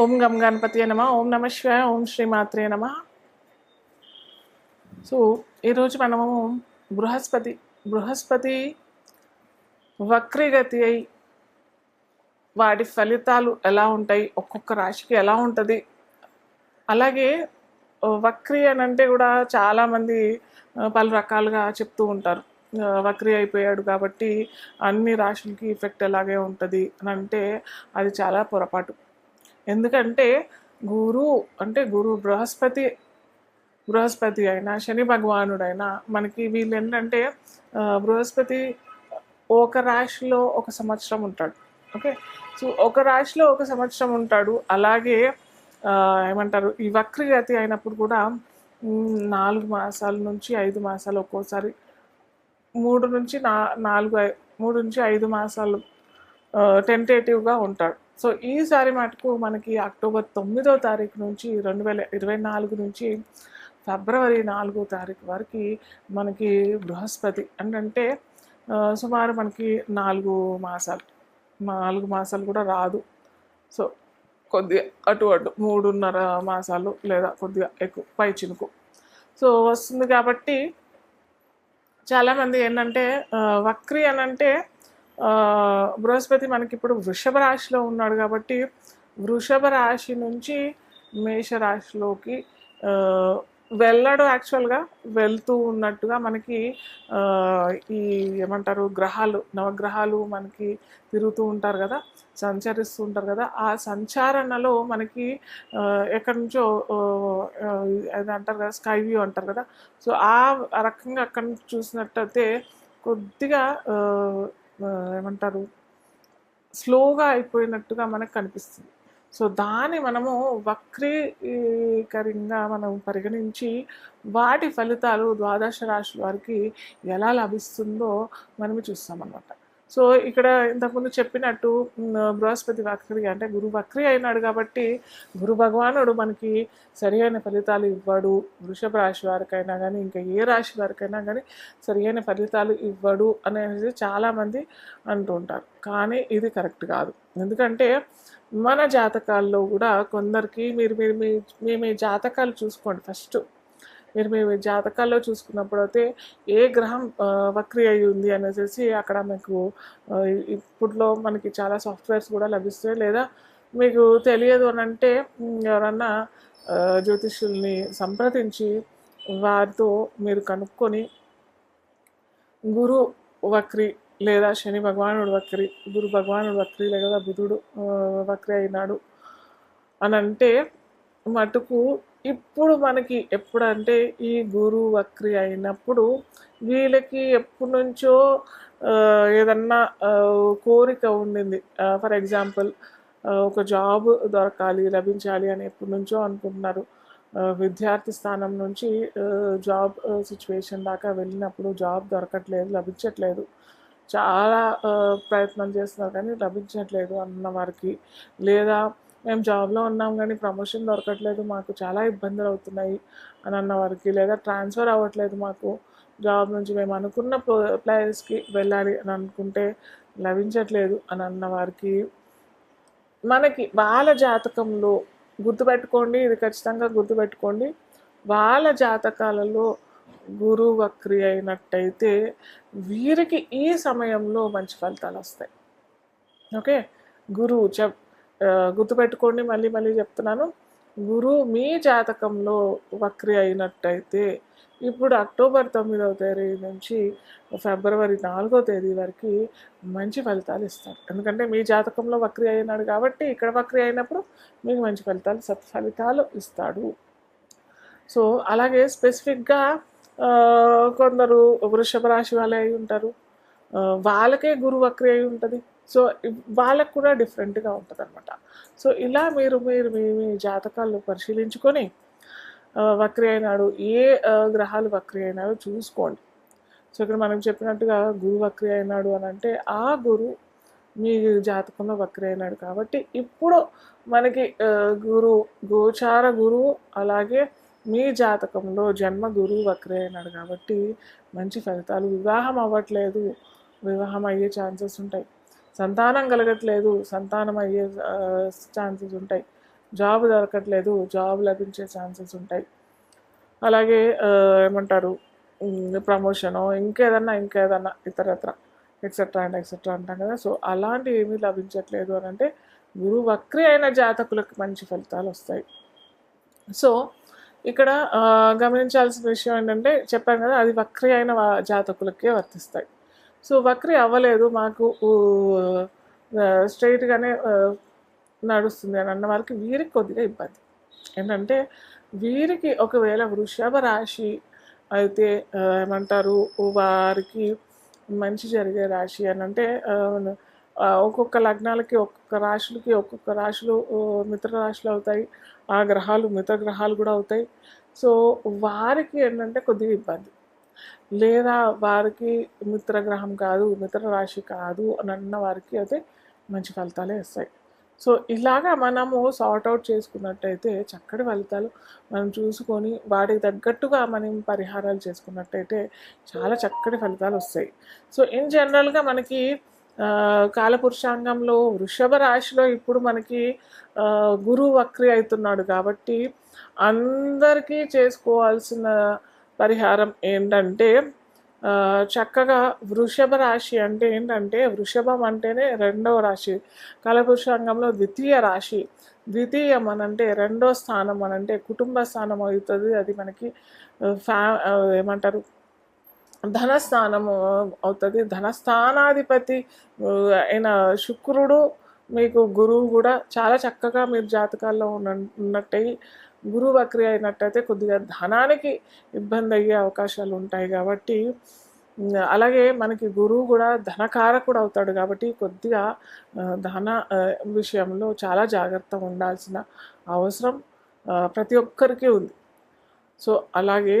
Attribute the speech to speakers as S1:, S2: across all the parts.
S1: ఓం గం గణపతి నమ ఓం నమ శివాయ ఓం శ్రీమాత్రే నమ. సో ఈరోజు మనము బృహస్పతి బృహస్పతి వక్రీగతి అయి వాటి ఫలితాలు ఎలా ఉంటాయి ఒక్కొక్క రాశికి ఎలా ఉంటుంది. అలాగే వక్రీ అని అంటే కూడా చాలామంది పలు రకాలుగా చెప్తూ ఉంటారు. వక్రీ అయిపోయాడు కాబట్టి అన్ని రాశులకి ఎఫెక్ట్ ఎలాగే ఉంటుంది అని అంటే అది చాలా పొరపాటు. ఎందుకంటే గురు అంటే గురు బృహస్పతి బృహస్పతి అయినా శని భగవానుడైనా మనకి వీళ్ళు ఏంటంటే బృహస్పతి ఒక రాశిలో ఒక సంవత్సరం ఉంటాడు. ఓకే? సో ఒక రాశిలో ఒక సంవత్సరం ఉంటాడు. అలాగే ఏమంటారు ఈ వక్రగతి అయినప్పుడు కూడా నాలుగు మాసాల నుంచి ఐదు మాసాలు ఒక్కోసారి మూడు నుంచి నా నాలుగు మూడు నుంచి ఐదు మాసాలు టెంటేటివ్గా ఉంటాడు. సో ఈసారి మటుకు మనకి అక్టోబర్ తొమ్మిదో తారీఖు నుంచి రెండు వేల ఇరవై నాలుగు నుంచి ఫిబ్రవరి నాలుగో తారీఖు వరకు మనకి బృహస్పతి అంటే సుమారు మనకి నాలుగు మాసాలు నాలుగు మాసాలు కూడా రాదు. సో కొద్దిగా అటు అటు మూడున్నర మాసాలు లేదా కొద్దిగా ఎక్కువ పై చినుకు. సో వస్తుంది కాబట్టి చాలామంది ఏంటంటే వక్రీ వక్రి అని అంటే బృహస్పతి మనకి ఇప్పుడు వృషభ రాశిలో ఉన్నాడు కాబట్టి వృషభ రాశి నుంచి మేష రాశిలోకి వెళ్ళడు యాక్చువల్గా వెళ్తూ ఉన్నట్టుగా మనకి ఈ ఏమంటారు గ్రహాలు నవగ్రహాలు మనకి తిరుగుతూ ఉంటారు కదా సంచరిస్తూ ఉంటారు కదా ఆ సంచారణలో మనకి ఎక్కడి నుంచో అది అంటారు కదా స్కై వ్యూ అంటారు కదా సో ఆ రకంగా అక్కడి నుంచి చూసినట్టయితే కొద్దిగా ఏమంటారు? స్లోగా అయిపోయినట్టుగా మనకు కనిపిస్తుంది. సో దాన్ని మనము వక్రీకరంగా మనం పరిగణించి వాటి ఫలితాలు ద్వాదశ రాశి వారికి ఎలా లభిస్తుందో మనము చూస్తామన్నమాట. సో ఇక్కడ ఇంతకుముందు చెప్పినట్టు బృహస్పతి వక్రి అంటే గురు వక్రి అయినాడు కాబట్టి గురు భగవానుడు మనకి సరియైన ఫలితాలు ఇవ్వడు. వృషభ రాశి వారికైనా కానీ ఇంకా ఏ రాశి వారికైనా కానీ సరి అయిన ఫలితాలు ఇవ్వడు అనేది చాలామంది అంటుంటారు కానీ ఇది కరెక్ట్ కాదు. ఎందుకంటే మన జాతకాల్లో కూడా కొందరికి మీరు మీరు మీ మీ మీ జాతకాలు చూసుకోండి ఫస్ట్. మీరు మీ జాతకాల్లో చూసుకున్నప్పుడు అయితే ఏ గ్రహం వక్రి అయి ఉంది అనేసి అక్కడ మీకు ఇప్పుడులో మనకి చాలా సాఫ్ట్వేర్స్ కూడా లభిస్తాయి. లేదా మీకు తెలియదు అని అంటే ఎవరన్నా జ్యోతిష్యుల్ని సంప్రదించి వారితో మీరు కనుక్కొని గురు వక్రి లేదా శని భగవానుడు వక్రి గురు భగవానుడు వక్రి లేదా బుధుడు వక్రి అయినాడు అని అంటే మటుకు ఇప్పుడు మనకి ఎప్పుడంటే ఈ గురు వక్రి అయినప్పుడు వీళ్ళకి ఎప్పటి నుంచో ఏదన్నా కోరిక ఉండింది. ఫర్ ఎగ్జాంపుల్ ఒక జాబ్ దొరకాలి లభించాలి అని ఎప్పటి నుంచో అనుకుంటున్నారు. విద్యార్థి స్థానం నుంచి జాబ్ సిచ్యువేషన్ దాకా వెళ్ళినప్పుడు జాబ్ దొరకట్లేదు లభించట్లేదు. చాలా ప్రయత్నం చేస్తున్నారు కానీ లభించట్లేదు అన్న వారికి. లేదా మేము జాబ్లో ఉన్నాం కానీ ప్రమోషన్ దొరకట్లేదు మాకు చాలా ఇబ్బందులు అవుతున్నాయి అని అన్న వారికి. లేదా ట్రాన్స్ఫర్ అవ్వట్లేదు మాకు జాబ్ నుంచి. మేము అనుకున్న ప్లేస్కి వెళ్ళాలి అని అనుకుంటే లభించట్లేదు అని అన్న వారికి. మనకి వాళ్ళ జాతకంలో గుర్తుపెట్టుకోండి ఇది ఖచ్చితంగా గుర్తుపెట్టుకోండి. వాళ్ళ జాతకాలలో గురువు వక్రి అయినట్టయితే వీరికి ఈ సమయంలో మంచి ఫలితాలు వస్తాయి. ఓకే? గురువు చెప్ గుర్తుపెట్టుకోండి మళ్ళీ మళ్ళీ చెప్తున్నాను. గురువు మీ జాతకంలో వక్రి అయినట్టయితే ఇప్పుడు అక్టోబర్ తొమ్మిదవ తేదీ నుంచి ఫిబ్రవరి నాలుగో తేదీ వరకు మంచి ఫలితాలు ఇస్తారు. ఎందుకంటే మీ జాతకంలో వక్రి అయినాడు కాబట్టి ఇక్కడ వక్రి అయినప్పుడు మీకు మంచి ఫలితాలు సత్ఫలితాలు ఇస్తాడు. సో అలాగే స్పెసిఫిక్గా కొందరు వృషభ రాశి వాళ్ళే అయి ఉంటారు. వాళ్ళకే గురు వక్రి అయి ఉంటుంది. సో వాళ్ళకు కూడా డిఫరెంట్గా ఉంటుంది అనమాట సో ఇలా మీరు మీరు మీ మీ జాతకాలు పరిశీలించుకొని వక్రి అయినాడు ఏ గ్రహాలు వక్రి అయినాడో చూసుకోండి. సో ఇక్కడ మనం చెప్పినట్టుగా గురు వక్రి అయినాడు అని అంటే ఆ గురు మీ జాతకంలో వక్రి అయినాడు కాబట్టి ఇప్పుడు మనకి గురు గోచార గురువు అలాగే మీ జాతకంలో జన్మ గురువు వక్రి అయినాడు కాబట్టి మంచి ఫలితాలు వివాహం అవ్వట్లేదు. వివాహం అయ్యే ఛాన్సెస్ ఉంటాయి. సంతానం కలగట్లేదు సంతానం అయ్యే ఛాన్సెస్ ఉంటాయి. జాబ్ దొరకట్లేదు జాబ్ లభించే ఛాన్సెస్ ఉంటాయి. అలాగే ఏమంటారు ప్రమోషను ఇంకేదన్నా ఇంకేదన్నా ఇతరత్ర ఎక్సెట్రా అండ్ ఎక్సెట్రా అంటాం కదా. సో అలాంటివి ఏమీ లభించట్లేదు అని అంటే గురువు వక్రి అయిన జాతకులకు మంచి ఫలితాలు వస్తాయి. సో ఇక్కడ గమనించాల్సిన విషయం ఏంటంటే చెప్పాను కదా అది వక్రి అయిన జాతకులకే వర్తిస్తాయి. సో వక్రి అవ్వలేదు మాకు స్ట్రైట్గానే నడుస్తుంది అని అన్న వాళ్ళకి వీరికి కొద్దిగా ఇబ్బంది. ఏంటంటే వీరికి ఒకవేళ వృషభ రాశి అయితే ఏమంటారు వారికి మంచి జరిగే రాశి అని అంటే ఒక్కొక్క లగ్నాలకి ఒక్కొక్క రాశులకి ఒక్కొక్క రాశులు మిత్ర రాశులు అవుతాయి ఆ గ్రహాలు మిత్ర గ్రహాలు కూడా అవుతాయి. సో వారికి ఏంటంటే కొద్దిగా ఇబ్బంది. లేదా వారికి మిత్రగ్రహం కాదు మిత్ర రాశి కాదు అని అన్న వారికి అయితే మంచి ఫలితాలే వస్తాయి. సో ఇలాగా మనము సార్ట్ అవుట్ చేసుకున్నట్టయితే చక్కటి ఫలితాలు మనం చూసుకొని వాటికి తగ్గట్టుగా మనం పరిహారాలు చేసుకున్నట్టయితే చాలా చక్కటి ఫలితాలు వస్తాయి. సో ఇన్ జనరల్గా మనకి కాలపురుషాంగంలో వృషభ రాశిలో ఇప్పుడు మనకి గురువు వక్రి అవుతున్నాడు కాబట్టి అందరికీ చేసుకోవాల్సిన పరిహారం ఏంటంటే చక్కగా వృషభ రాశి అంటే ఏంటంటే వృషభం అంటేనే రెండవ రాశి. కలపురుషాంగంలో ద్వితీయ రాశి. ద్వితీయం అనంటే రెండో స్థానం అనంటే కుటుంబ స్థానం అవుతుంది. అది మనకి ఫ్యా ఏమంటారు? ధనస్థానము అవుతుంది. ధనస్థానాధిపతి అయిన శుక్రుడు మీకు గురువు కూడా చాలా చక్కగా మీరు జాతకాల్లో ఉన్న ఉన్నట్టయి గురువు వక్రి అయినట్టయితే కొద్దిగా ధనానికి ఇబ్బంది అయ్యే అవకాశాలు ఉంటాయి కాబట్టి అలాగే మనకి గురువు కూడా ధనకారకుడు అవుతాడు కాబట్టి కొద్దిగా ధన విషయంలో చాలా జాగ్రత్తగా ఉండాల్సిన అవసరం ప్రతి ఒక్కరికి ఉంది. సో అలాగే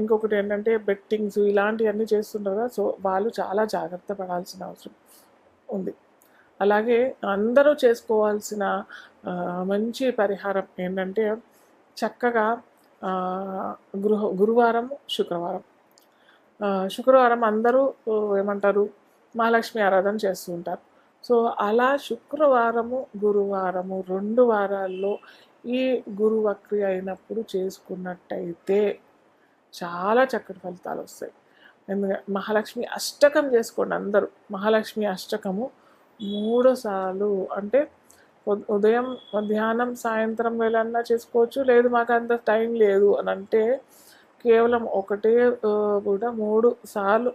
S1: ఇంకొకటి ఏంటంటే బెట్టింగ్స్ ఇలాంటివన్నీ చేస్తుంటారు సో వాళ్ళు చాలా జాగ్రత్త పడాల్సిన అవసరం ఉంది. అలాగే అందరూ చేసుకోవాల్సిన మంచి పరిహారం ఏంటంటే చక్కగా గృహ గురువారం శుక్రవారం. శుక్రవారం అందరూ ఏమంటారు మహాలక్ష్మి ఆరాధన చేస్తూ ఉంటారు. సో అలా శుక్రవారము గురువారము రెండు వారాల్లో ఈ గురువక్రి అయినప్పుడు చేసుకున్నట్టయితే చాలా చక్కటి ఫలితాలు వస్తాయి. ఎందుకంటే మహాలక్ష్మి అష్టకం చేసుకోండి అందరూ. మహాలక్ష్మి అష్టకము మూడు సార్లు అంటే ఉదయం మధ్యాహ్నం సాయంత్రం వేళన్నా చేసుకోవచ్చు. లేదు మాకు అంత టైం లేదు అని అంటే కేవలం ఒకటే కూడా మూడు సార్లు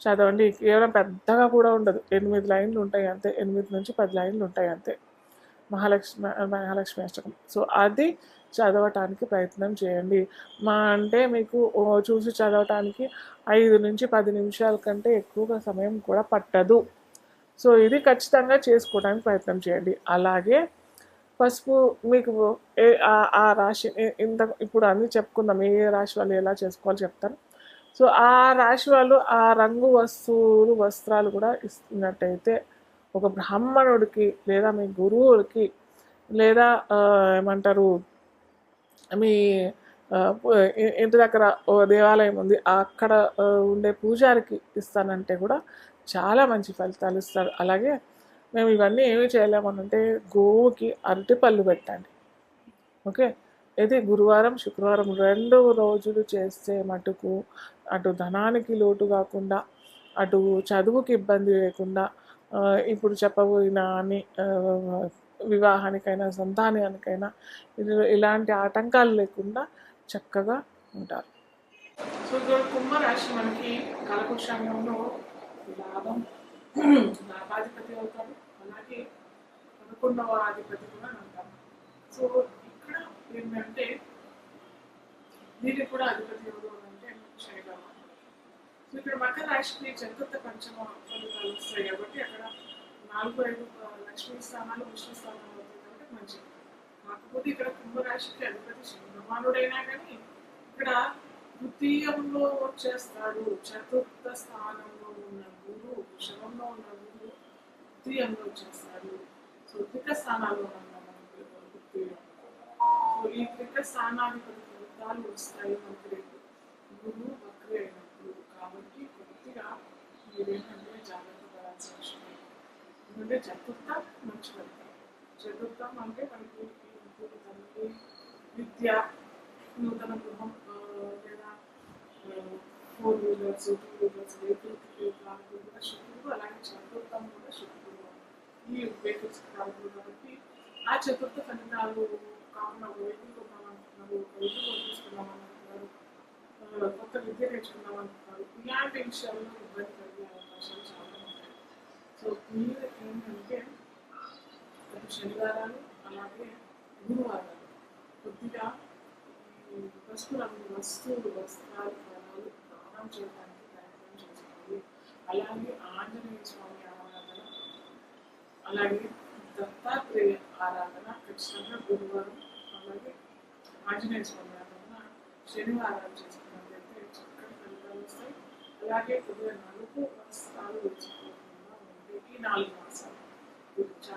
S1: చదవండి. కేవలం పెద్దగా కూడా ఉండదు. ఎనిమిది లైన్లు ఉంటాయి అంతే. ఎనిమిది నుంచి పది లైన్లు ఉంటాయి అంతే. మహాలక్ష్మి మహాలక్ష్మి అష్టకం. సో అది చదవటానికి ప్రయత్నం చేయండి. మా అంటే మీకు చూసి చదవటానికి ఐదు నుంచి పది నిమిషాల కంటే ఎక్కువగా సమయం కూడా పట్టదు. సో ఇది ఖచ్చితంగా చేసుకోవడానికి ప్రయత్నం చేయండి. అలాగే పసుపు మీకు ఏ ఆ- రాశి ఇంత ఇప్పుడు అన్నీ చెప్పుకుందాం ఏ రాశి వాళ్ళు ఎలా చేసుకోవాలో చెప్తాను. సో ఆ రాశి వాళ్ళు ఆ రంగు వస్తువులు వస్త్రాలు కూడా ఇస్తున్నట్టయితే ఒక బ్రాహ్మణుడికి లేదా మీ గురువుడికి లేదా ఏమంటారు మీ ఇంటి దగ్గర ఓ దేవాలయం ఉంది అక్కడ ఉండే పూజారికి ఇస్తానంటే కూడా చాలా మంచి ఫలితాలు ఇస్తారు. అలాగే మేము ఇవన్నీ ఏమి చేయలేమనంటే గోవుకి అరటిపళ్ళు పెట్టండి. ఓకే? ఇది గురువారం శుక్రవారం రెండు రోజులు చేస్తే మటుకు అటు ధనానికి లోటు కాకుండా అటు చదువుకి ఇబ్బంది లేకుండా ఇప్పుడు చెప్పబోయిన అని వివాహానికైనా సంతానానికైనా ఇలాంటి ఆటంకాలు లేకుండా చక్కగా ఉంటారు. సో ఇక్కడ కుంభరాశి మనకి కలపురుషంగంలో లాభం లాభాధిపతి అవుతాడు అలాగే పదకొండవ ఆధిపతి కూడా అంటారు. సో ఇక్కడ ఏంటంటే దీనికి కూడా అధిపతి ఎవరు అంటే శనిగ్రహం సో ఇక్కడ మకర రాశికి చతుర్థ పంచమ ఫలితాలు వస్తాయి కాబట్టి అక్కడ నాలుగు ఐదు లక్ష్మీ స్థానాలు విష్ణు స్థానాలు అవుతాయి కాబట్టి మంచిది. కాకపోతే ఇక్కడ కుంభరాశికి అధిపతి శని కానీ ఇక్కడ ద్వితీయంలో వచ్చేస్తాడు చతుర్థ స్థానంలో ఉన్న గురువు వృషభంలో ఉన్న వచ్చేస్తారు సో త్రిక స్థానాల్లో ఉన్నాం మనం సో ఈ త్రిక స్థానాధిపతి ఫలితాలు వస్తాయి మనకి రేపు గురువు వక్రి అయినప్పుడు కాబట్టి కొద్దిగా మీరేంటంటే జాగ్రత్త పడాల్సిన విషయం ఎందుకంటే చతుర్థ మంచి ఫలితం. చతుర్థం అంటే మనకి ఈ విద్య నూతన గృహం లేదా four wheelers two wheelers vehicle కారణం కూడా శుక్రుడు అలాగే చతుర్థం కూడా శుక్రుడు ఈ వెహికల్స్ కాదు కాబట్టి ఆ చతుర్థ ఫలితాలు కాకుండా ఒక వెహికల్ కొన్నామనుకున్నారు ఒక ఇల్లు కొనుక్కుంటున్నామనుకున్నారు ఆ, కొత్త విద్య నేర్చుకుందాం నేర్చుకుందామనుకున్నారు ఇలాంటి విషయాల్లో ఇబ్బంది కలిగే అవకాశాలు చాలా ఉంటాయి సో మీరు ఏంటంటే ప్రతి శనివారాలు అలాగే గురువారాలు కొద్దిగా ఈ వస్తువులు వస్త్రాలు ఫలాలు చేయడానికి ప్రయత్నం చేసుకోవాలి అలాగే ఆంజనేయ స్వామి ఆరాధన అలాగే దత్తాత్రేయ ఆరాధన ఖచ్చితంగా గురువారం అలాగే ఆంజనేయ స్వామి ఆరాధన శనివారం చేసుకున్నట్లయితే చక్కటి ఫలితాలు వస్తాయి అలాగే కొద్దిగా నాలుగు మాసాలు వేసుకోకుండా ఉంటే ఈ నాలుగు మాసాలు. గురించి